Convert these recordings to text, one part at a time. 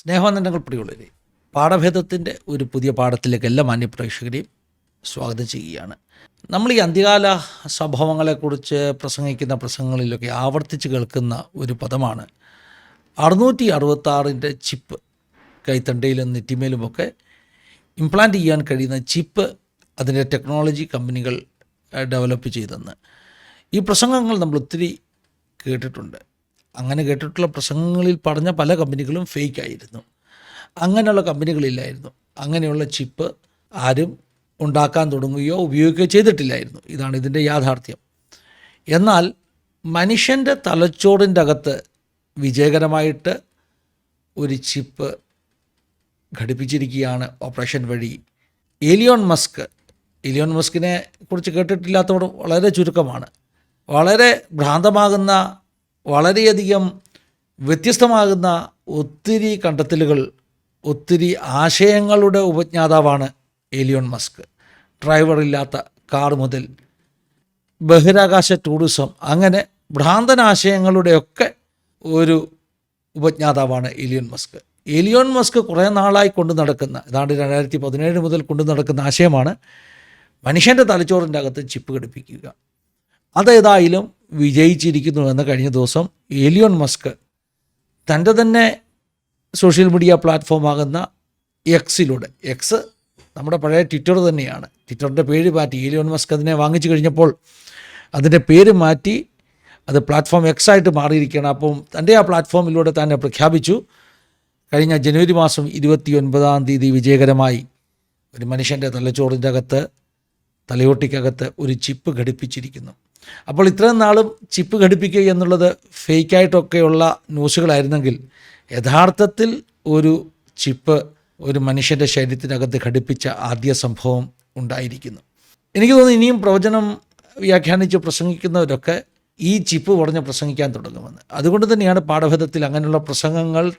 സ്നേഹാനന്ദങ്ങൾ പ്രിയുള്ളവരെ പാഠഭേദത്തിന്റെ ഒരു പുതിയ പാഠത്തിലേക്ക് എല്ലാ മാന്യപ്രേക്ഷകരെയും സ്വാഗതം ചെയ്യുകയാണ്. നമ്മൾ ഈ അന്ത്യകാല സംഭവങ്ങളെക്കുറിച്ച് പ്രസംഗിക്കുന്ന പ്രസംഗങ്ങളിലൊക്കെ ആവർത്തിച്ച് കേൾക്കുന്ന ഒരു പദമാണ്. അറുന്നൂറ്റി അറുപത്താറിന്റെ ചിപ്പ് കൈത്തണ്ടയിലും നെറ്റിമേലുമൊക്കെ ഇംപ്ലാന്റ് ചെയ്യാൻ കഴിയുന്ന ചിപ്പ് അതിന്റെ ടെക്നോളജി കമ്പനികൾ ഡെവലപ്പ് ചെയ്തെന്ന്. ഈ പ്രസംഗങ്ങൾ നമ്മൾ ഒത്തിരി കേട്ടിട്ടുണ്ട്. അങ്ങനെ കേട്ടിട്ടുള്ള പ്രസംഗങ്ങളിൽ പറഞ്ഞ പല കമ്പനികളും ഫേക്ക് ആയിരുന്നു അങ്ങനെയുള്ള കമ്പനികളില്ലായിരുന്നു. അങ്ങനെയുള്ള ചിപ്പ് ആരും ഉണ്ടാക്കാൻ തുടങ്ങുകയോ ഉപയോഗിക്കുകയോ ചെയ്തിട്ടില്ലായിരുന്നു. ഇതാണ് ഇതിന്റെ യാഥാർത്ഥ്യം. എന്നാൽ മനുഷ്യന്റെ തലച്ചോറിന്റെ അകത്ത് വിജയകരമായിട്ട് ഒരു ചിപ്പ് ഘടിപ്പിച്ചിരിക്കുകയാണ് ഓപ്പറേഷൻ വഴി. എലിയോൺ മസ്ക് ഏലിയോൺ മസ്കിനെ കുറിച്ച് കേട്ടിട്ടില്ലാത്തവർ വളരെ ചുരുക്കമാണ്. വളരെ ഭ്രാന്തമാകുന്ന വളരെയധികം വ്യത്യസ്തമാകുന്ന ഒത്തിരി കണ്ടെത്തലുകൾ ഒത്തിരി ആശയങ്ങളുടെ ഉപജ്ഞാതാവാണ് ഏലിയോൺ മസ്ക്. ഡ്രൈവറില്ലാത്ത കാർ മുതൽ ബഹിരാകാശ ടൂറിസം അങ്ങനെ ഭ്രാന്തനാശയങ്ങളുടെയൊക്കെ ഒരു ഉപജ്ഞാതാവാണ് ഏലിയോൺ മസ്ക്. ഏലിയോൺ മസ്ക് കുറേ നാളായി കൊണ്ടു നടക്കുന്ന ഏതാണ്ട് രണ്ടായിരത്തി പതിനേഴ് മുതൽ കൊണ്ടു നടക്കുന്ന ആശയമാണ് മനുഷ്യന്റെ തലച്ചോറിന്റെ അകത്ത് ചിപ്പ് ഘടിപ്പിക്കുക. അതേതായാലും വിജയിച്ചിരിക്കുന്നു എന്ന് കഴിഞ്ഞ ദിവസം എലിയോൺ മസ്ക് തന്റെ തന്നെ സോഷ്യൽ മീഡിയ പ്ലാറ്റ്ഫോമാകുന്ന എക്സിലൂടെ എക്സ് നമ്മുടെ പഴയ ട്വിറ്റർ തന്നെയാണ്. ട്വിറ്ററിന്റെ പേര് മാറ്റി എലിയോൺ മസ്ക് അതിനെ വാങ്ങിച്ചു കഴിഞ്ഞപ്പോൾ അതിന്റെ പേര് മാറ്റി അത് പ്ലാറ്റ്ഫോം എക്സ് ആയിട്ട് മാറിയിരിക്കുകയാണ്. അപ്പം തന്റെ ആ പ്ലാറ്റ്ഫോമിലൂടെ തന്നെ പ്രഖ്യാപിച്ചു. കഴിഞ്ഞ ജനുവരി മാസം ഇരുപത്തി ഒൻപതാം തീയതി വിജയകരമായി ഒരു മനുഷ്യന്റെ തലച്ചോറിന്റെ അകത്ത് തലയോട്ടിക്കകത്ത് ഒരു ചിപ്പ് ഘടിപ്പിച്ചിരിക്കുന്നു. അപ്പോൾ ഇത്രയും നാളും ചിപ്പ് ഘടിപ്പിക്കുക എന്നുള്ളത് ഫേക്കായിട്ടൊക്കെയുള്ള ന്യൂസുകളായിരുന്നെങ്കിൽ യഥാർത്ഥത്തിൽ ഒരു ചിപ്പ് ഒരു മനുഷ്യന്റെ ശരീരത്തിനകത്ത് ഘടിപ്പിച്ച ആദ്യ സംഭവം ഉണ്ടായിരിക്കുന്നു. എനിക്ക് തോന്നുന്നു ഇനിയും പ്രവചനം വ്യാഖ്യാനിച്ച് പ്രസംഗിക്കുന്നവരൊക്കെ ഈ ചിപ്പ് ഉടഞ്ഞ് പ്രസംഗിക്കാൻ തുടങ്ങുമെന്ന്. അതുകൊണ്ട് തന്നെയാണ് പാഠഭേദത്തിൽ അങ്ങനെയുള്ള പ്രസംഗങ്ങൾ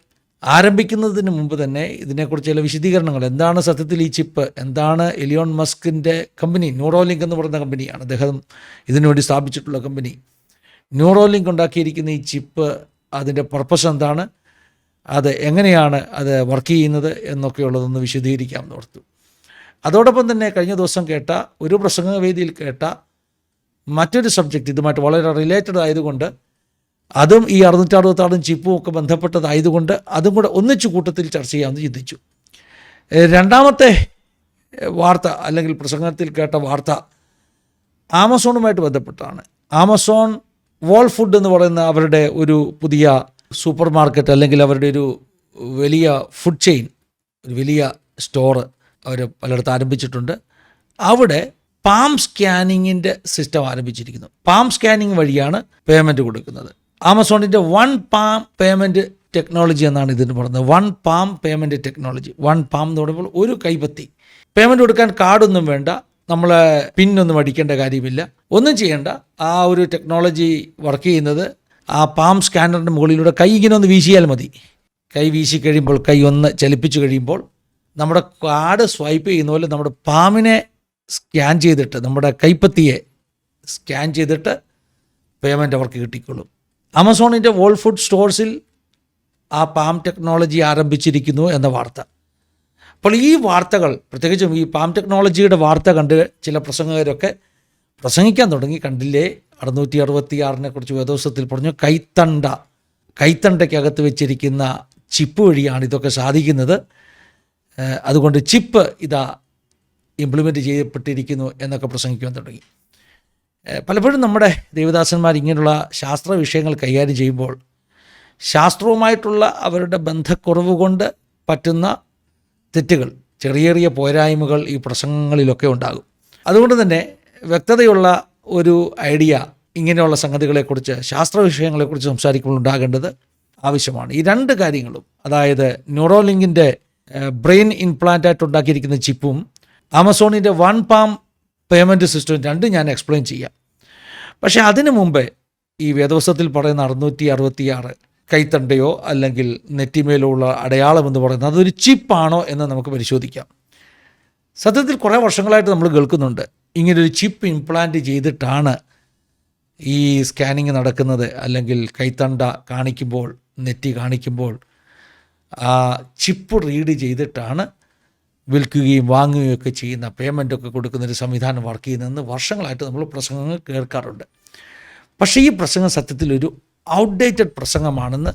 ആരംഭിക്കുന്നതിന് മുമ്പ് തന്നെ ഇതിനെക്കുറിച്ച് ചില വിശദീകരണങ്ങൾ. എന്താണ് സത്യത്തിൽ ഈ ചിപ്പ്? എന്താണ് എലിയോൺ മസ്കിന്റെ കമ്പനി? ന്യൂറോലിങ്ക് എന്ന് പറയുന്ന കമ്പനിയാണ്. അദ്ദേഹം ഇതിനുവേണ്ടി സ്ഥാപിച്ചിട്ടുള്ള കമ്പനി. ന്യൂറോലിങ്ക് ഉണ്ടാക്കിയിരിക്കുന്ന ഈ ചിപ്പ് അതിന്റെ പർപ്പസ് എന്താണ്? അത് എങ്ങനെയാണ് അത് വർക്ക് ചെയ്യുന്നത് എന്നൊക്കെയുള്ളതൊന്ന് വിശദീകരിക്കാമെന്ന് ഓർത്തു. അതോടൊപ്പം തന്നെ കഴിഞ്ഞ ദിവസം കേട്ട ഒരു പ്രസംഗവേദിയിൽ കേട്ട മറ്റൊരു സബ്ജക്റ്റ് ഇതുമായിട്ട് വളരെ റിലേറ്റഡ് ആയതുകൊണ്ട് അതും ഈ അറുന്നൂറ്റി അറുപത്താറും ചിപ്പും ഒക്കെ ബന്ധപ്പെട്ടതായതുകൊണ്ട് അതും കൂടെ ഒന്നിച്ചു കൂട്ടത്തിൽ ചർച്ച ചെയ്യാമെന്ന് ചിന്തിച്ചു. രണ്ടാമത്തെ വാർത്ത അല്ലെങ്കിൽ പ്രസംഗത്തിൽ കേട്ട വാർത്ത ആമസോണുമായിട്ട് ബന്ധപ്പെട്ടാണ്. ആമസോൺ വോൾ ഫുഡ് എന്ന് പറയുന്ന അവരുടെ ഒരു പുതിയ സൂപ്പർ മാർക്കറ്റ് അല്ലെങ്കിൽ അവരുടെ ഒരു വലിയ ഫുഡ് ചെയിൻ ഒരു വലിയ സ്റ്റോറ് അവർ പലയിടത്ത് ആരംഭിച്ചിട്ടുണ്ട്. അവിടെ പാം സ്കാനിങ്ങിന്റെ സിസ്റ്റം ആരംഭിച്ചിരിക്കുന്നു. പാം സ്കാനിങ് വഴിയാണ് പേയ്മെന്റ് കൊടുക്കുന്നത്. ആമസോണിന്റെ വൺ പാം പേയ്മെന്റ് ടെക്നോളജി എന്നാണ് ഇതിന് പറയുന്നത്. One palm payment technology. One palm എന്ന് പറയുമ്പോൾ ഒരു കൈപ്പത്തി. പേയ്മെന്റ് കൊടുക്കാൻ കാർഡൊന്നും വേണ്ട. നമ്മളെ പിന്നൊന്നും അടിക്കേണ്ട കാര്യമില്ല. ഒന്നും ചെയ്യേണ്ട. ആ ഒരു ടെക്നോളജി വർക്ക് ചെയ്യുന്നത് ആ പാം സ്കാനറിന്റെ മുകളിലൂടെ കൈ ഇങ്ങനെ ഒന്ന് വീശിയാൽ മതി. കൈ വീശി കഴിയുമ്പോൾ കൈ ഒന്ന് ചലിപ്പിച്ചു കഴിയുമ്പോൾ നമ്മുടെ കാർഡ് സ്വൈപ്പ് ചെയ്യുന്ന പോലെ നമ്മുടെ പാമിനെ സ്കാൻ ചെയ്തിട്ട് നമ്മുടെ കൈപ്പത്തിയെ സ്കാൻ ചെയ്തിട്ട് പേയ്മെന്റ് അവർക്ക് കിട്ടിക്കൊള്ളും. ആമസോണിന്റെ വോൾ ഫുഡ് സ്റ്റോഴ്സിൽ ആ പാം ടെക്നോളജി ആരംഭിച്ചിരിക്കുന്നു എന്ന വാർത്ത. അപ്പോൾ ഈ വാർത്തകൾ പ്രത്യേകിച്ചും ഈ പാം ടെക്നോളജിയുടെ വാർത്ത കണ്ട് ചില പ്രസംഗകരൊക്കെ പ്രസംഗിക്കാൻ തുടങ്ങി. കണ്ടില്ലേ? അറുന്നൂറ്റി അറുപത്തി ആറിനെ കുറിച്ച് വേദോസത്തിൽ പറഞ്ഞു. കൈത്തണ്ട കൈത്തണ്ടയ്ക്കകത്ത് വെച്ചിരിക്കുന്ന ചിപ്പ് വഴിയാണ് ഇതൊക്കെ സാധിക്കുന്നത്. അതുകൊണ്ട് ചിപ്പ് ഇതാ ഇംപ്ലിമെന്റ് ചെയ്യപ്പെട്ടിരിക്കുന്നു എന്നൊക്കെ പ്രസംഗിക്കാൻ തുടങ്ങി. പലപ്പോഴും നമ്മുടെ ദേവദാസന്മാർ ഇങ്ങനെയുള്ള ശാസ്ത്ര വിഷയങ്ങൾ കൈകാര്യം ചെയ്യുമ്പോൾ ശാസ്ത്രവുമായിട്ടുള്ള അവരുടെ ബന്ധക്കുറവ് കൊണ്ട് പറ്റുന്ന തെറ്റുകൾ ചെറിയ ചെറിയ പോരായ്മകൾ ഈ പ്രസംഗങ്ങളിലൊക്കെ ഉണ്ടാകും. അതുകൊണ്ട് തന്നെ വ്യക്തതയുള്ള ഒരു ഐഡിയ ഇങ്ങനെയുള്ള സംഗതികളെക്കുറിച്ച് ശാസ്ത്ര വിഷയങ്ങളെക്കുറിച്ച് സംസാരിക്കുമ്പോൾ ഉണ്ടാകേണ്ടത് ആവശ്യമാണ്. ഈ രണ്ട് കാര്യങ്ങളും അതായത് ന്യൂറോലിങ്കിന്റെ ബ്രെയിൻ ഇംപ്ലാന്റായിട്ട് ഉണ്ടാക്കിയിരിക്കുന്ന ചിപ്പും ആമസോണിന്റെ വൺ പാം പേയ്മെന്റ് സിസ്റ്റം രണ്ടും ഞാൻ എക്സ്പ്ലെയിൻ ചെയ്യാം. പക്ഷേ അതിനു മുമ്പേ ഈ വേദവസ്തത്തിൽ പറയുന്ന അറുന്നൂറ്റി അറുപത്തിയാറ് കൈത്തണ്ടയോ അല്ലെങ്കിൽ നെറ്റിമേലോ ഉള്ള അടയാളം എന്ന് പറയുന്നത് അതൊരു ചിപ്പാണോ എന്ന് നമുക്ക് പരിശോധിക്കാം. സത്യത്തിൽ കുറേ വർഷങ്ങളായിട്ട് നമ്മൾ കേൾക്കുന്നുണ്ട്. ഇങ്ങനൊരു ചിപ്പ് ഇംപ്ലാന്റ് ചെയ്തിട്ടാണ് ഈ സ്കാനിങ് നടക്കുന്നത് അല്ലെങ്കിൽ കൈത്തണ്ട കാണിക്കുമ്പോൾ നെറ്റി കാണിക്കുമ്പോൾ ആ ചിപ്പ് റീഡ് ചെയ്തിട്ടാണ് വിൽക്കുകയും വാങ്ങുകയൊക്കെ ചെയ്യുന്ന പേയ്മെന്റ് ഒക്കെ കൊടുക്കുന്ന ഒരു സംവിധാനം വർക്ക് ചെയ്യുന്നതെന്ന് വർഷങ്ങളായിട്ട് നമ്മൾ പ്രസംഗങ്ങൾ കേൾക്കാറുണ്ട്. പക്ഷേ ഈ പ്രസംഗം സത്യത്തിൽ ഒരു ഔട്ട്ഡേറ്റഡ് പ്രസംഗമാണെന്ന്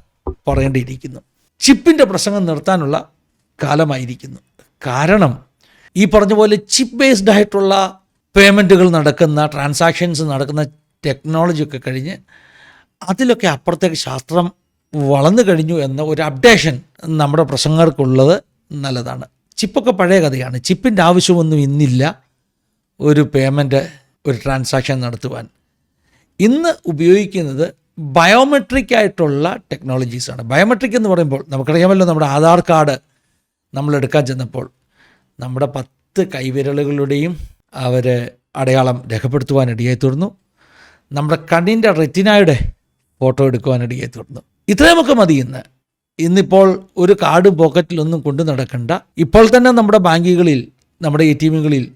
പറയേണ്ടിയിരിക്കുന്നു. ചിപ്പിന്റെ പ്രസംഗം നിർത്താനുള്ള കാലമായിരിക്കുന്നു. കാരണം ഈ പറഞ്ഞ പോലെ ചിപ്പ് ബേസ്ഡ് ആയിട്ടുള്ള പേയ്മെന്റുകൾ നടക്കുന്ന ട്രാൻസാക്ഷൻസ് നടക്കുന്ന ടെക്നോളജി ഒക്കെ കഴിഞ്ഞ് അതിലൊക്കെ അപ്പുറത്തേക്ക് ശാസ്ത്രം വളർന്നു കഴിഞ്ഞു എന്ന ഒരു അപ്ഡേഷൻ നമ്മുടെ പ്രസംഗർക്കുള്ളത് നല്ലതാണ്. ചിപ്പൊക്കെ പഴയ കഥയാണ്. ചിപ്പിന്റെ ആവശ്യമൊന്നും ഇന്നില്ല. ഒരു പേയ്മെന്റ് ഒരു ട്രാൻസാക്ഷൻ നടത്തുവാൻ. ഇന്ന് ഉപയോഗിക്കുന്നത് ബയോമെട്രിക് ആയിട്ടുള്ള ടെക്നോളജീസാണ് ബയോമെട്രിക് എന്ന് പറയുമ്പോൾ നമുക്കറിയാമല്ലോ നമ്മുടെ ആധാർ കാർഡ് നമ്മൾ എടുക്കാൻ ചെന്നപ്പോൾ നമ്മുടെ പത്ത് കൈവിരലുകളുടെയും അവർ അടയാളം രേഖപ്പെടുത്തുവാൻ ഇടയായി തീർന്നു. നമ്മുടെ കണ്ണിന്റെ റെറ്റിനായുടെ ഫോട്ടോ എടുക്കുവാൻ ഇടയായി തീർന്നു. ഇത്രയുമൊക്കെ മതി ഇന്ന്. ഇന്നിപ്പോൾ ഒരു കാർഡ് പോക്കറ്റിലൊന്നും കൊണ്ടു നടക്കണ്ട. ഇപ്പോൾ തന്നെ നമ്മുടെ ബാങ്കുകളിൽ നമ്മുടെ എ ടി എമ്മുകളിൽ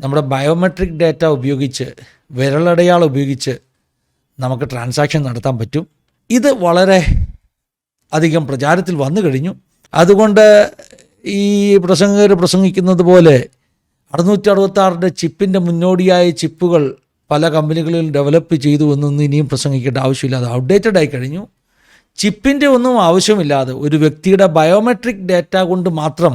നമ്മുടെ ബയോമെട്രിക് ഡാറ്റ ഉപയോഗിച്ച് വിരലടയാളം ഉപയോഗിച്ച് നമുക്ക് ട്രാൻസാക്ഷൻ നടത്താൻ പറ്റും. ഇത് വളരെ അധികം പ്രചാരത്തിൽ വന്നു കഴിഞ്ഞു. അതുകൊണ്ട് ഈ പ്രസംഗകർ പ്രസംഗിക്കുന്നത് പോലെ അറുന്നൂറ്റി അറുപത്താറിന്റെ ചിപ്പിന്റെ മുന്നോടിയായ ചിപ്പുകൾ പല കമ്പനികളിൽ ഡെവലപ്പ് ചെയ്തു എന്നൊന്നും ഇനിയും പ്രസംഗിക്കേണ്ട ആവശ്യമില്ല അത് ഔട്ട്ഡേറ്റഡ് ആയി കഴിഞ്ഞു. ചിപ്പിന്റെ ഒന്നും ആവശ്യമില്ലാതെ ഒരു വ്യക്തിയുടെ ബയോമെട്രിക് ഡാറ്റ കൊണ്ട് മാത്രം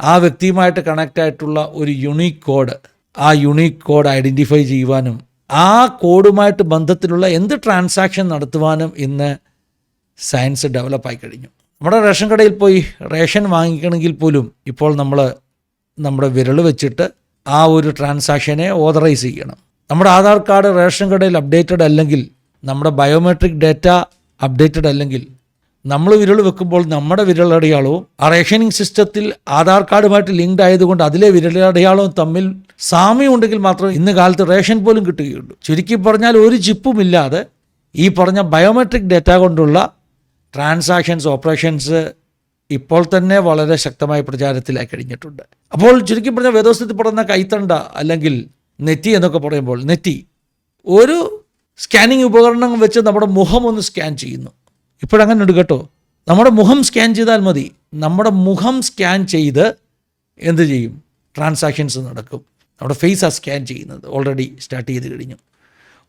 ആ വ്യക്തിയുമായിട്ട് കണക്റ്റ് ആയിട്ടുള്ള ഒരു യുണീക്ക് കോഡ് ആ യുണീക്ക് കോഡ് ഐഡന്റിഫൈ ചെയ്യുവാനും ആ കോഡുമായിട്ട് ബന്ധത്തിലുള്ള എന്ത് ട്രാൻസാക്ഷൻ നടത്തുവാനും ഇന്ന് സയൻസ് ഡെവലപ്പായി കഴിഞ്ഞു. നമ്മുടെ റേഷൻ കടയിൽ പോയി റേഷൻ വാങ്ങിക്കണമെങ്കിൽ പോലും ഇപ്പോൾ നമ്മൾ നമ്മുടെ വിരൽ വെച്ചിട്ട് ആ ഒരു ട്രാൻസാക്ഷനെ ഓതറൈസ് ചെയ്യണം. നമ്മുടെ ആധാർ കാർഡ് റേഷൻ കടയിൽ അപ്ഡേറ്റഡ് അല്ലെങ്കിൽ നമ്മുടെ ബയോമെട്രിക് ഡാറ്റ അപ്ഡേറ്റഡ് അല്ലെങ്കിൽ നമ്മൾ വിരൽ വെക്കുമ്പോൾ നമ്മുടെ വിരലടയാളവും ആ റേഷനിങ് സിസ്റ്റത്തിൽ ആധാർ കാർഡുമായിട്ട് ലിങ്ക്ഡ് ആയതുകൊണ്ട് അതിലെ വിരലടയാളവും തമ്മിൽ സാമ്യം ഉണ്ടെങ്കിൽ മാത്രമേ ഇന്ന് കാലത്ത് റേഷൻ പോലും കിട്ടുകയുള്ളൂ. ചുരുക്കി പറഞ്ഞാൽ ഒരു ചിപ്പുമില്ലാതെ ഈ പറഞ്ഞ ബയോമെട്രിക് ഡാറ്റ കൊണ്ടുള്ള ട്രാൻസാക്ഷൻസ് ഓപ്പറേഷൻസ് ഇപ്പോൾ തന്നെ വളരെ ശക്തമായ പ്രചാരത്തിലായി കഴിഞ്ഞിട്ടുണ്ട്. അപ്പോൾ ചുരുക്കി പറഞ്ഞാൽ വേദോസ്ഥിതി പെടുന്ന കൈത്തണ്ട അല്ലെങ്കിൽ നെറ്റി എന്നൊക്കെ പറയുമ്പോൾ നെറ്റി ഒരു സ്കാനിങ് ഉപകരണം വെച്ച് നമ്മുടെ മുഖം ഒന്ന് സ്കാൻ ചെയ്യുന്നു. ഇപ്പോഴങ്ങനെ ഉണ്ട് കേട്ടോ. നമ്മുടെ മുഖം സ്കാൻ ചെയ്താൽ മതി. നമ്മുടെ മുഖം സ്കാൻ ചെയ്ത് എന്ത് ചെയ്യും? ട്രാൻസാക്ഷൻസ് നടക്കും. നമ്മുടെ ഫേസ് ആ സ്കാൻ ചെയ്യുന്നത്. ഓൾറെഡി സ്റ്റാർട്ട് ചെയ്ത് കഴിഞ്ഞു.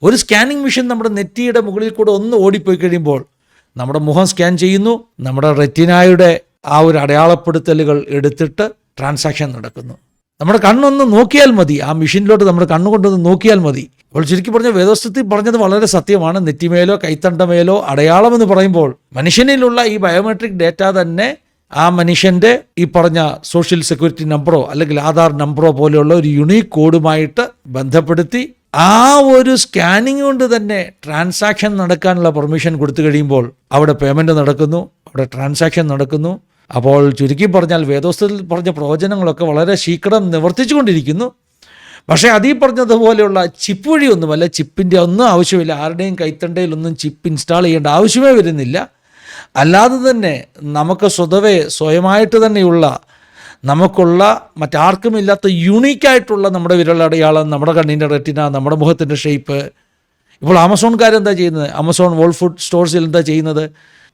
ഒരു സ്കാനിങ് മെഷീൻ നമ്മുടെ നെറ്റിയുടെ മുകളിൽ കൂടെ ഒന്ന് ഓടിപ്പോയി കഴിയുമ്പോൾ നമ്മുടെ മുഖം സ്കാൻ ചെയ്യുന്നു. നമ്മുടെ റെറ്റിനായുടെ ആ ഒരു അടയാളപ്പെടുത്തലുകൾ എടുത്തിട്ട് ട്രാൻസാക്ഷൻ നടക്കുന്നു. നമ്മുടെ കണ്ണൊന്ന് നോക്കിയാൽ മതി. ആ മെഷീനിലോട്ട് നമ്മുടെ കണ്ണുകൊണ്ടൊന്ന് നോക്കിയാൽ മതി. അപ്പോൾ ശരിക്കും പറഞ്ഞ വേദോസ്തത്തിൽ പറഞ്ഞത് വളരെ സത്യമാണ്. നെറ്റിമേലോ കൈത്തണ്ടമേലോ അടയാളം എന്ന് പറയുമ്പോൾ മനുഷ്യനിലുള്ള ഈ ബയോമെട്രിക് ഡേറ്റ തന്നെ ആ മനുഷ്യന്റെ ഈ പറഞ്ഞ സോഷ്യൽ സെക്യൂരിറ്റി നമ്പറോ അല്ലെങ്കിൽ ആധാർ നമ്പറോ പോലെയുള്ള ഒരു യുണീക്ക് കോഡുമായിട്ട് ബന്ധപ്പെടുത്തി ആ ഒരു സ്കാനിങ് കൊണ്ട് തന്നെ ട്രാൻസാക്ഷൻ നടക്കാനുള്ള പെർമിഷൻ കൊടുത്തു കഴിയുമ്പോൾ അവിടെ പേയ്മെന്റ് നടക്കുന്നു അവിടെ ട്രാൻസാക്ഷൻ നടക്കുന്നു. അപ്പോൾ ചുരുക്കി പറഞ്ഞാൽ വേദോസ്തത്തിൽ പറഞ്ഞ പ്രവചനങ്ങളൊക്കെ വളരെ ശീഘ്രം നിവർത്തിച്ചുകൊണ്ടിരിക്കുന്നു. പക്ഷേ അതീ പറഞ്ഞതുപോലെയുള്ള ചിപ്പ് വഴിയൊന്നുമല്ല ചിപ്പിന്റെ ഒന്നും ആവശ്യമില്ല. ആരുടെയും കൈത്തണ്ടയിലൊന്നും ചിപ്പ് ഇൻസ്റ്റാൾ ചെയ്യേണ്ട ആവശ്യമേ വരുന്നില്ല. അല്ലാതെ തന്നെ നമുക്ക് സ്വതവേ സ്വയമായിട്ട് തന്നെയുള്ള നമുക്കുള്ള മറ്റാർക്കും മറ്റാർക്കുമില്ലാത്ത യുണീക്കായിട്ടുള്ള നമ്മുടെ വിരലടയാളം നമ്മുടെ കണ്ണിന്റെ റെറ്റിന നമ്മുടെ മുഖത്തിന്റെ ഷേപ്പ്. ഇപ്പോൾ ആമസോൺകാർ എന്താ ചെയ്യുന്നത്? ആമസോൺ വോൾ ഫുഡ് സ്റ്റോഴ്സിൽ എന്താ ചെയ്യുന്നത്?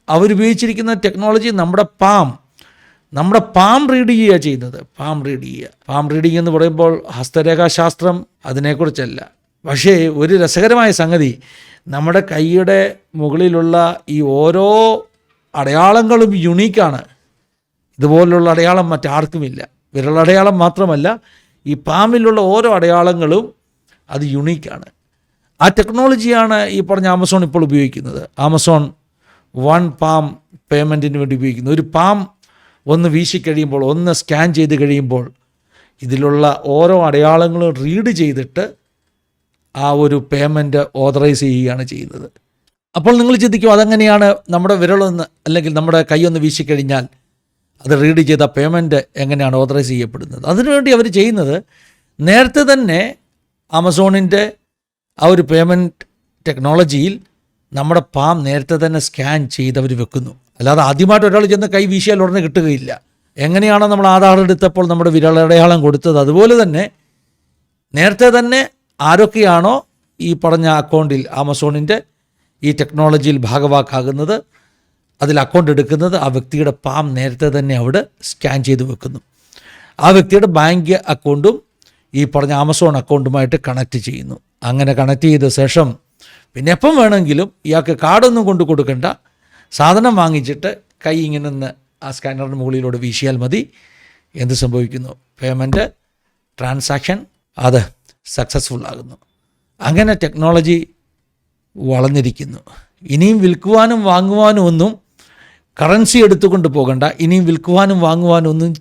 അവരുപയോഗിച്ചിരിക്കുന്ന ടെക്നോളജി നമ്മുടെ പാം നമ്മുടെ പാം റീഡ് ചെയ്യുക ചെയ്യുന്നത് പാം റീഡ് ചെയ്യുക പാം റീഡിങ് എന്ന് പറയുമ്പോൾ ഹസ്തരേഖാശാസ്ത്രം അതിനെക്കുറിച്ചല്ല. പക്ഷേ ഒരു രസകരമായ സംഗതി. നമ്മുടെ കൈയുടെ മുകളിലുള്ള ഈ ഓരോ അടയാളങ്ങളും യുണീക്കാണ്. ഇതുപോലുള്ള അടയാളം മറ്റാർക്കുമില്ല. വിരലടയാളം മാത്രമല്ല ഈ പാമിലുള്ള ഓരോ അടയാളങ്ങളും അത് യുണീക്കാണ്. ആ ടെക്നോളജിയാണ് ഈ പറഞ്ഞ ആമസോൺ ഇപ്പോൾ ഉപയോഗിക്കുന്നത്. ആമസോൺ വൺ പാം പേയ്മെന്റിന് വേണ്ടി ഉപയോഗിക്കുന്നത് ഒരു പാം ഒന്ന് വീശിക്കഴിയുമ്പോൾ ഒന്ന് സ്കാൻ ചെയ്ത് കഴിയുമ്പോൾ ഇതിലുള്ള ഓരോ അടയാളങ്ങളും റീഡ് ചെയ്തിട്ട് ആ ഒരു പേയ്മെന്റ് ഓതറൈസ് ചെയ്യുകയാണ് ചെയ്യുന്നത്. അപ്പോൾ നിങ്ങൾ ചിന്തിക്കും അതെങ്ങനെയാണ് നമ്മുടെ വിരളൊന്ന് അല്ലെങ്കിൽ നമ്മുടെ കൈയൊന്ന് വീശിക്കഴിഞ്ഞാൽ അത് റീഡ് ചെയ്ത പേയ്മെന്റ് എങ്ങനെയാണ് ഓതറൈസ് ചെയ്യപ്പെടുന്നത്? അതിനുവേണ്ടി അവർ ചെയ്യുന്നത് നേരത്തെ തന്നെ ആമസോണിന്റെ ആ ഒരു പേയ്മെന്റ് ടെക്നോളജിയിൽ നമ്മുടെ പാം നേരത്തെ തന്നെ സ്കാൻ ചെയ്ത് വെക്കുന്നു. അല്ലാതെ ആദ്യമായിട്ട് ഒരാൾ ചെന്ന് കൈ വീശിയാൽ ഉടനെ കിട്ടുകയില്ല. എങ്ങനെയാണോ നമ്മൾ ആധാർ എടുത്തപ്പോൾ നമ്മുടെ വിരലടയാളം കൊടുത്തത്. അതുപോലെ തന്നെ നേരത്തെ തന്നെ ആരൊക്കെയാണോ ഈ പറഞ്ഞ അക്കൗണ്ടിൽ ആമസോണിന്റെ ഈ ടെക്നോളജിയിൽ ഭാഗവാക്കാകുന്നത് അതിൽ അക്കൗണ്ട് എടുക്കുന്നത് ആ വ്യക്തിയുടെ പാം നേരത്തെ തന്നെ അവിടെ സ്കാൻ ചെയ്ത് വെക്കുന്നു. ആ വ്യക്തിയുടെ ബാങ്ക് അക്കൗണ്ടും ഈ പറഞ്ഞ ആമസോൺ അക്കൗണ്ടുമായിട്ട് കണക്റ്റ് ചെയ്യുന്നു. അങ്ങനെ കണക്ട് ചെയ്ത ശേഷം പിന്നെ എപ്പം വേണമെങ്കിലും ഇയാൾക്ക് കാർഡൊന്നും കൊണ്ട് കൊടുക്കണ്ട. സാധനം വാങ്ങിച്ചിട്ട് കൈ ഇങ്ങനെ നിന്ന് ആ സ്കാനറിന് മുകളിലൂടെ വീശിയാൽ മതി. എന്ത് സംഭവിക്കുന്നു? പേയ്മെന്റ് ട്രാൻസാക്ഷൻ അത് സക്സസ്ഫുൾ ആകുന്നു. അങ്ങനെ ടെക്നോളജി വളർന്നിരിക്കുന്നു. ഇനിയും വിൽക്കുവാനും വാങ്ങുവാനും ഒന്നും കറൻസി എടുത്തുകൊണ്ട് പോകണ്ട. ഇനിയും വിൽക്കുവാനും വാങ്ങുവാനും ഒന്നും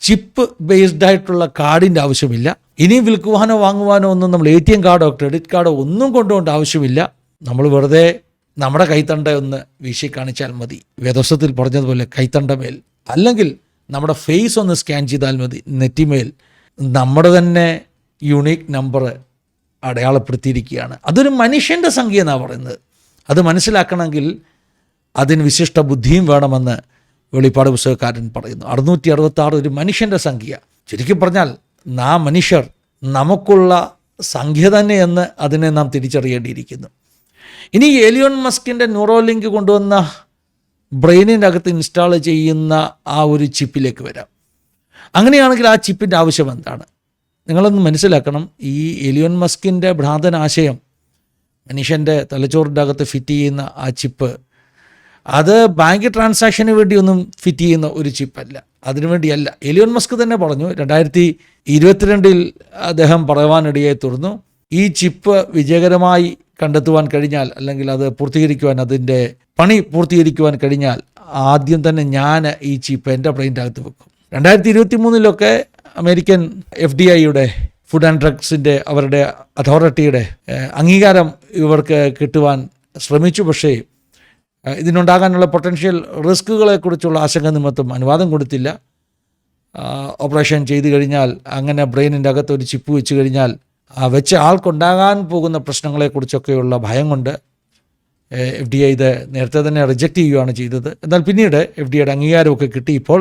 ചിപ്പ് ബേസ്ഡ് ആയിട്ടുള്ള കാർഡിന്റെ ആവശ്യമില്ല. ഇനിയും വിൽക്കുവാനോ വാങ്ങുവാനോ ഒന്നും നമ്മൾ എ ടി എം കാർഡോ ക്രെഡിറ്റ് കാർഡോ ഒന്നും കൊണ്ടുപോകേണ്ട ആവശ്യമില്ല. നമ്മൾ വെറുതെ നമ്മുടെ കൈത്തണ്ട ഒന്ന് വീശി കാണിച്ചാൽ മതി. വേദോസത്തിൽ പറഞ്ഞതുപോലെ കൈത്തണ്ടമേൽ അല്ലെങ്കിൽ നമ്മുടെ ഫേസ് ഒന്ന് സ്കാൻ ചെയ്താൽ മതി. നെറ്റിമേൽ. നമ്മുടെ തന്നെ യുണീക്ക് നമ്പർ അടയാളപ്പെടുത്തിയിരിക്കുകയാണ്. അതൊരു മനുഷ്യന്റെ സംഖ്യ എന്നാണ് പറയുന്നത്. അത് മനസ്സിലാക്കണമെങ്കിൽ അതിന് വിശിഷ്ട ബുദ്ധിയും വേണമെന്ന് വെളിപ്പാട് പുസ്തകക്കാരൻ പറയുന്നു. അറുന്നൂറ്റി അറുപത്തി ആറ് ഒരു മനുഷ്യന്റെ സംഖ്യ. ചുരുക്കി പറഞ്ഞാൽ നാം മനുഷ്യർ നമുക്കുള്ള സംഖ്യ തന്നെയെന്ന് അതിനെ നാം തിരിച്ചറിയേണ്ടിയിരിക്കുന്നു. ഇനി ഏലിയോൺ മസ്കിന്റെ ന്യൂറോലിങ്ക് കൊണ്ടുവന്ന ബ്രെയിനിന്റെ അകത്ത് ഇൻസ്റ്റാൾ ചെയ്യുന്ന ആ ഒരു ചിപ്പിലേക്ക് വരാം. അങ്ങനെയാണെങ്കിൽ ആ ചിപ്പിന്റെ ആവശ്യം എന്താണ്? നിങ്ങളൊന്ന് മനസ്സിലാക്കണം ഈ എലിയോൺ മസ്കിന്റെ ഭ്രാന്തനാശയം മനുഷ്യന്റെ തലച്ചോറിന്റെ അകത്ത് ഫിറ്റ് ചെയ്യുന്ന ആ ചിപ്പ് അത് ബാങ്ക് ട്രാൻസാക്ഷന് വേണ്ടിയൊന്നും ഫിറ്റ് ചെയ്യുന്ന ഒരു ചിപ്പല്ല. അതിനുവേണ്ടിയല്ല എലിയോൺ മസ്ക് തന്നെ പറഞ്ഞു രണ്ടായിരത്തി ഇരുപത്തിരണ്ടിൽ അദ്ദേഹം പറയുവാനിടയായി തുറന്നു ഈ ചിപ്പ് വിജയകരമായി കണ്ടെത്തുവാൻ കഴിഞ്ഞാൽ അല്ലെങ്കിൽ അത് പൂർത്തീകരിക്കുവാൻ അതിന്റെ പണി പൂർത്തീകരിക്കുവാൻ കഴിഞ്ഞാൽ ആദ്യം തന്നെ ഞാൻ ഈ ചിപ്പ് എന്റെ ബ്രെയിന്റെ അകത്ത് വെക്കും. രണ്ടായിരത്തി ഇരുപത്തി മൂന്നിലൊക്കെ അമേരിക്കൻ എഫ് ഡി ഐയുടെ ഫുഡ് ആൻഡ് ഡ്രഗ്സിന്റെ അവരുടെ അതോറിറ്റിയുടെ അംഗീകാരം ഇവർക്ക് കിട്ടുവാൻ ശ്രമിച്ചു. പക്ഷേ ഇതിനുണ്ടാകാനുള്ള പൊട്ടൻഷ്യൽ റിസ്കുകളെക്കുറിച്ചുള്ള ആശങ്ക നിമിത്തം അനുവാദം കൊടുത്തില്ല. ഓപ്പറേഷൻ ചെയ്തു കഴിഞ്ഞാൽ അങ്ങനെ ബ്രെയിനിന്റെ അകത്ത് ഒരു ചിപ്പ് വെച്ച് കഴിഞ്ഞാൽ ആ വെച്ച ആൾക്കുണ്ടാകാൻ പോകുന്ന പ്രശ്നങ്ങളെക്കുറിച്ചൊക്കെയുള്ള ഭയം കൊണ്ട് എഫ് ഡി ഐ ഇത് നേരത്തെ തന്നെ റിജക്റ്റ് ചെയ്യുകയാണ് ചെയ്തത്. എന്നാൽ പിന്നീട് എഫ് ഡി ഐയുടെ അംഗീകാരമൊക്കെ കിട്ടി. ഇപ്പോൾ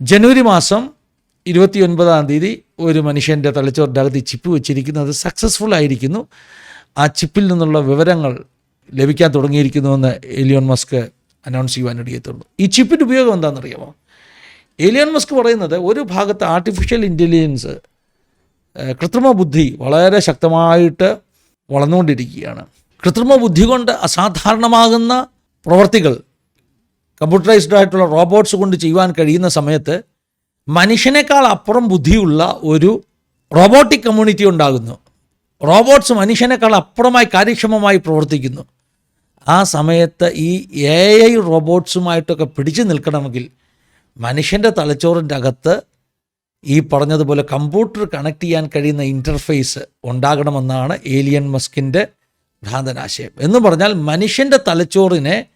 ജനുവരി മാസം ഇരുപത്തി ഒൻപതാം തീയതി ഒരു മനുഷ്യന്റെ തലച്ചോറിന്റെ അകത്ത് ചിപ്പ് വെച്ചിരിക്കുന്നത് സക്സസ്ഫുൾ ആയിരിക്കുന്നു. ആ ചിപ്പിൽ നിന്നുള്ള വിവരങ്ങൾ ലഭിക്കാൻ തുടങ്ങിയിരിക്കുന്നുവെന്ന് എലിയോൺ മസ്ക് അനൗൺസ് ചെയ്യുവാനിടയത്തുള്ളൂ ഈ ചിപ്പിന്റെ ഉപയോഗം എന്താണെന്നറിയാമോ? ഏലിയൻ മസ്ക് പറയുന്നത് ഒരു ഭാഗത്ത് ആർട്ടിഫിഷ്യൽ ഇന്റലിജൻസ് കൃത്രിമ ബുദ്ധി വളരെ ശക്തമായിട്ട് വളർന്നുകൊണ്ടിരിക്കുകയാണ്. കൃത്രിമ ബുദ്ധി കൊണ്ട് അസാധാരണമാകുന്ന പ്രവർത്തികൾ കമ്പ്യൂട്ടറൈസ്ഡ് ആയിട്ടുള്ള റോബോട്ട്സ് കൊണ്ട് ചെയ്യുവാൻ കഴിയുന്ന സമയത്ത് മനുഷ്യനേക്കാൾ അപ്പുറം ബുദ്ധിയുള്ള ഒരു റോബോട്ടിക് കമ്മ്യൂണിറ്റി ഉണ്ടാകുന്നു. റോബോട്ട്സ് മനുഷ്യനേക്കാൾ അപ്പുറമായി കാര്യക്ഷമമായി പ്രവർത്തിക്കുന്നു. ആ സമയത്ത് ഈ എ ഐ റോബോട്ട്സുമായിട്ടൊക്കെ പിടിച്ചു നിൽക്കണമെങ്കിൽ മനുഷ്യന്റെ തലച്ചോറിന്റെ അകത്ത് ഈ പറഞ്ഞതുപോലെ കമ്പ്യൂട്ടർ കണക്ട് ചെയ്യാൻ കഴിയുന്ന ഇന്റർഫേസ് ഉണ്ടാകണമെന്നാണ് ഏലിയൻ മസ്കിന്റെ ഭ്രാന്തനാശയം. എന്ന് പറഞ്ഞാൽ മനുഷ്യന്റെ തലച്ചോറിനെ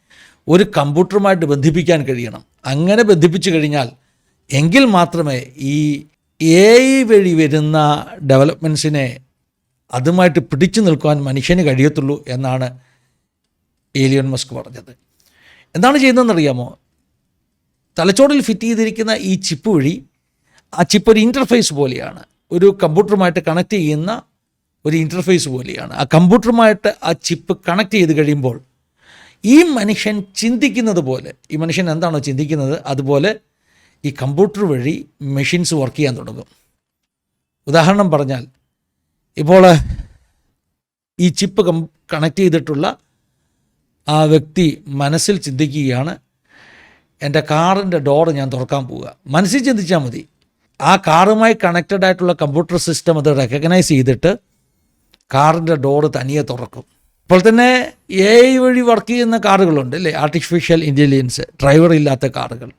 ഒരു കമ്പ്യൂട്ടറുമായിട്ട് ബന്ധിപ്പിക്കാൻ കഴിയണം. അങ്ങനെ ബന്ധിപ്പിച്ചു കഴിഞ്ഞാൽ എങ്കിൽ മാത്രമേ ഈ എ വഴി വരുന്ന ഡെവലപ്മെൻസിനെ അതുമായിട്ട് പിടിച്ചു നിൽക്കുവാൻ മനുഷ്യന് കഴിയത്തുള്ളൂ എന്നാണ് ഏലിയൻ മസ്ക് പറഞ്ഞത്. എന്താണ് ചെയ്യുന്നതെന്നറിയാമോ? തലച്ചോറിൽ ഫിറ്റ് ചെയ്തിരിക്കുന്ന ഈ ചിപ്പ് വഴി ആ ചിപ്പ് ഒരു ഇന്റർഫേസ് പോലെയാണ്. ഒരു കമ്പ്യൂട്ടറുമായിട്ട് കണക്ട് ചെയ്യുന്ന ഒരു ഇന്റർഫേസ് പോലെയാണ്. ആ കമ്പ്യൂട്ടറുമായിട്ട് ആ ചിപ്പ് കണക്ട് ചെയ്ത് കഴിയുമ്പോൾ ഈ മനുഷ്യൻ ചിന്തിക്കുന്നത് പോലെ ഈ മനുഷ്യൻ എന്താണോ ചിന്തിക്കുന്നത് അതുപോലെ ഈ കമ്പ്യൂട്ടർ വഴി മെഷീൻസ് വർക്ക് ചെയ്യാൻ തുടങ്ങും. ഉദാഹരണം പറഞ്ഞാൽ ഇപ്പോൾ ഈ ചിപ്പ് കണക്ട് ചെയ്തിട്ടുള്ള ആ വ്യക്തി മനസ്സിൽ ചിന്തിക്കുകയാണ് എന്റെ കാറിന്റെ ഡോർ ഞാൻ തുറക്കാൻ പോവുക. മനസ്സിൽ ചിന്തിച്ചാൽ മതി. ആ കാറുമായി കണക്റ്റഡ് ആയിട്ടുള്ള കമ്പ്യൂട്ടർ സിസ്റ്റം അത് റെക്കഗ്നൈസ് ചെയ്തിട്ട് കാറിന്റെ ഡോർ തനിയെ തുറക്കും. ഇപ്പോൾ തന്നെ എ ഐ വഴി വർക്ക് ചെയ്യുന്ന കാറുകളുണ്ട് അല്ലേ? ആർട്ടിഫിഷ്യൽ ഇന്റലിജൻസ് ഡ്രൈവർ ഇല്ലാത്ത കാറുകൾ.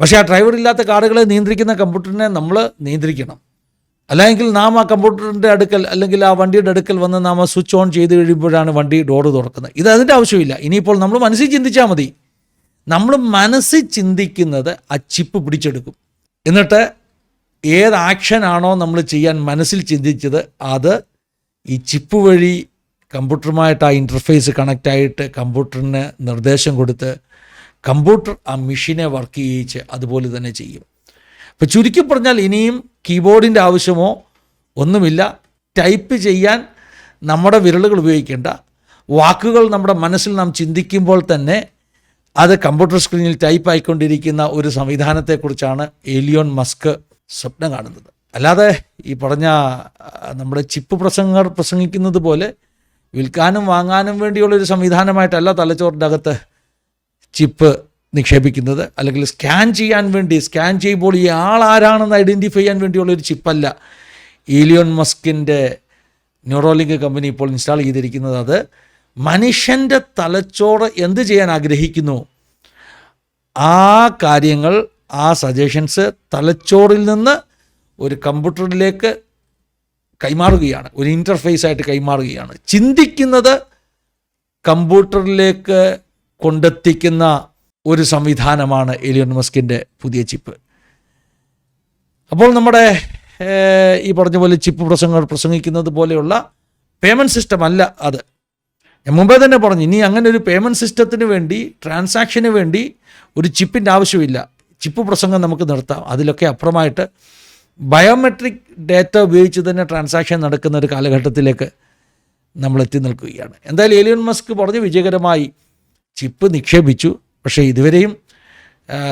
പക്ഷേ ആ ഡ്രൈവർ ഇല്ലാത്ത കാറുകളെ നിയന്ത്രിക്കുന്ന കമ്പ്യൂട്ടറിനെ നമ്മൾ നിയന്ത്രിക്കണം. അല്ലെങ്കിൽ നാം ആ കമ്പ്യൂട്ടറിന്റെ അടുക്കൽ അല്ലെങ്കിൽ ആ വണ്ടിയുടെ അടുക്കൽ വന്ന് നാം സ്വിച്ച് ഓൺ ചെയ്ത് കഴിയുമ്പോഴാണ് വണ്ടി ഡോറ് തുറക്കുന്നത്. ഇത് അതിന്റെ ആവശ്യമില്ല. ഇനിയിപ്പോൾ നമ്മൾ മനസ്സിൽ ചിന്തിച്ചാൽ മതി. നമ്മൾ മനസ്സിൽ ചിന്തിക്കുന്നത് ആ ചിപ്പ് പിടിച്ചെടുക്കും. എന്നിട്ട് ഏത് ആക്ഷനാണോ നമ്മൾ ചെയ്യാൻ മനസ്സിൽ ചിന്തിച്ചത് അത് ഈ ചിപ്പ് വഴി കമ്പ്യൂട്ടറുമായിട്ട് ആ ഇന്റർഫേസ് കണക്റ്റായിട്ട് കമ്പ്യൂട്ടറിന് നിർദ്ദേശം കൊടുത്ത് കമ്പ്യൂട്ടർ ആ മെഷീനെ വർക്ക് ചെയ്യിച്ച് അതുപോലെ തന്നെ ചെയ്യും. അപ്പോൾ ചുരുക്കി പറഞ്ഞാൽ ഇനിയും കീബോർഡിന്റെ ആവശ്യമോ ഒന്നുമില്ല. ടൈപ്പ് ചെയ്യാൻ നമ്മുടെ വിരലുകൾ ഉപയോഗിക്കേണ്ട. വാക്കുകൾ നമ്മുടെ മനസ്സിൽ നാം ചിന്തിക്കുമ്പോൾ തന്നെ അത് കമ്പ്യൂട്ടർ സ്ക്രീനിൽ ടൈപ്പ് ആയിക്കൊണ്ടിരിക്കുന്ന ഒരു സംവിധാനത്തെക്കുറിച്ചാണ് ഏലിയോൺ മസ്ക് സ്വപ്നം കാണുന്നത്. അല്ലാതെ ഈ പറഞ്ഞ നമ്മുടെ ചിപ്പ് പ്രസംഗർ പ്രസംഗിക്കുന്നത് പോലെ വിൽക്കാനും വാങ്ങാനും വേണ്ടിയുള്ള ഒരു സംവിധാനമായിട്ടല്ല തലച്ചോറിന്റെ അകത്ത് ചിപ്പ് നിക്ഷേപിക്കുന്നത് അല്ലെങ്കിൽ സ്കാൻ ചെയ്യാൻ വേണ്ടി സ്കാൻ ചെയ്യുമ്പോൾ ഈ ആൾ ആരാണെന്ന് ഐഡന്റിഫൈ ചെയ്യാൻ വേണ്ടിയുള്ള ഒരു ചിപ്പല്ല. ഈലിയോൺ മസ്കിന്റെ ന്യൂറോലിങ്ക് കമ്പനി ഇപ്പോൾ ഇൻസ്റ്റാൾ ചെയ്തിരിക്കുന്നത് അത് മനുഷ്യന്റെ തലച്ചോറ് എന്ത് ചെയ്യാൻ ആഗ്രഹിക്കുന്നു? ആ കാര്യങ്ങൾ ആ സജഷൻസ് തലച്ചോറിൽ നിന്ന് ഒരു കമ്പ്യൂട്ടറിലേക്ക് കൈമാറുകയാണ്. ഒരു ഇന്റർഫേസ് ആയിട്ട് കൈമാറുകയാണ്. ചിന്തിക്കുന്നത് കമ്പ്യൂട്ടറിലേക്ക് കൊണ്ടെത്തിക്കുന്ന ഒരു സംവിധാനമാണ് എലിയൻ മസ്കിന്റെ പുതിയ ചിപ്പ്. അപ്പോൾ നമ്മുടെ ഈ പറഞ്ഞ പോലെ ചിപ്പ് പ്രസംഗങ്ങൾ പ്രസംഗിക്കുന്നത് പോലെയുള്ള പേയ്മെന്റ് സിസ്റ്റം അല്ല അത്. ഞാൻ മുമ്പേ തന്നെ പറഞ്ഞു ഇനി അങ്ങനെ ഒരു പേയ്മെന്റ് സിസ്റ്റത്തിന് വേണ്ടി ട്രാൻസാക്ഷന് വേണ്ടി ഒരു ചിപ്പിന്റെ ആവശ്യമില്ല. ചിപ്പ് പ്രസംഗം നമുക്ക് നിർത്താം. അതിലൊക്കെ അപ്പുറമായിട്ട് ബയോമെട്രിക് ഡേറ്റ ഉപയോഗിച്ച് തന്നെ ട്രാൻസാക്ഷൻ നടക്കുന്ന ഒരു കാലഘട്ടത്തിലേക്ക് നമ്മൾ എത്തി നിൽക്കുകയാണ്. എന്തായാലും ഏലിയൻ മസ്ക് പറഞ്ഞ് വിജയകരമായി ചിപ്പ് നിക്ഷേപിച്ചു. പക്ഷേ ഇതുവരെയും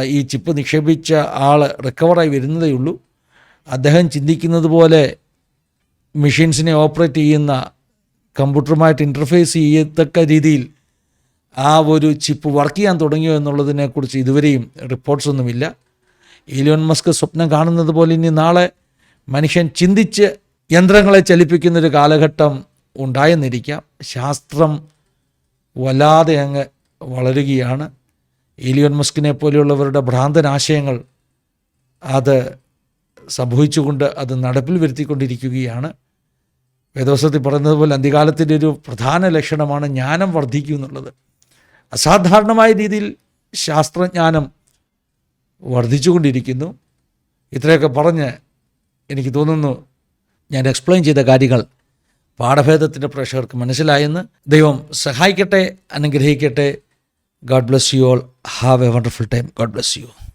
ഈ ചിപ്പ് നിക്ഷേപിച്ച ആൾ റിക്കവറായി വരുന്നതേ ഉള്ളൂ. അദ്ദേഹം ചിന്തിക്കുന്നത് പോലെ മെഷീൻസിനെ ഓപ്പറേറ്റ് ചെയ്യുന്ന കമ്പ്യൂട്ടറുമായിട്ട് ഇന്റർഫേസ് ചെയ്യത്തക്ക രീതിയിൽ ആ ഒരു ചിപ്പ് വർക്ക് ചെയ്യാൻ തുടങ്ങിയോ എന്നുള്ളതിനെക്കുറിച്ച് ഇതുവരെയും റിപ്പോർട്ട്സ് ഇലോൺ മസ്ക് സ്വപ്നം കാണുന്നത് പോലെ ഇനി നാളെ മനുഷ്യൻ ചിന്തിച്ച് യന്ത്രങ്ങളെ ചലിപ്പിക്കുന്നൊരു കാലഘട്ടം ഉണ്ടായെന്നിരിക്കാം. ശാസ്ത്രം വല്ലാതെ അങ്ങ് വളരുകയാണ്. ഇലിയോൺ മസ്കിനെ പോലെയുള്ളവരുടെ ഭ്രാന്തനാശയങ്ങൾ അത് സംഭവിച്ചുകൊണ്ട് അത് നടപ്പിൽ വരുത്തിക്കൊണ്ടിരിക്കുകയാണ്. വേദോസത്തിൽ പറയുന്നത് പോലെ അന്ത്യകാലത്തിന്റെ ഒരു പ്രധാന ലക്ഷണമാണ് ജ്ഞാനം വർദ്ധിക്കും എന്നുള്ളത്. അസാധാരണമായ രീതിയിൽ ശാസ്ത്രജ്ഞാനം വർദ്ധിച്ചുകൊണ്ടിരിക്കുന്നു. ഇത്രയൊക്കെ പറഞ്ഞ് എനിക്ക് തോന്നുന്നു ഞാൻ എക്സ്പ്ലെയിൻ ചെയ്ത കാര്യങ്ങൾ പാഠഭേദത്തിന്റെ പ്രേക്ഷകർക്ക് മനസ്സിലായെന്ന് ദൈവം സഹായിക്കട്ടെ അനുഗ്രഹിക്കട്ടെ. God bless you all. Have a wonderful time. God bless you.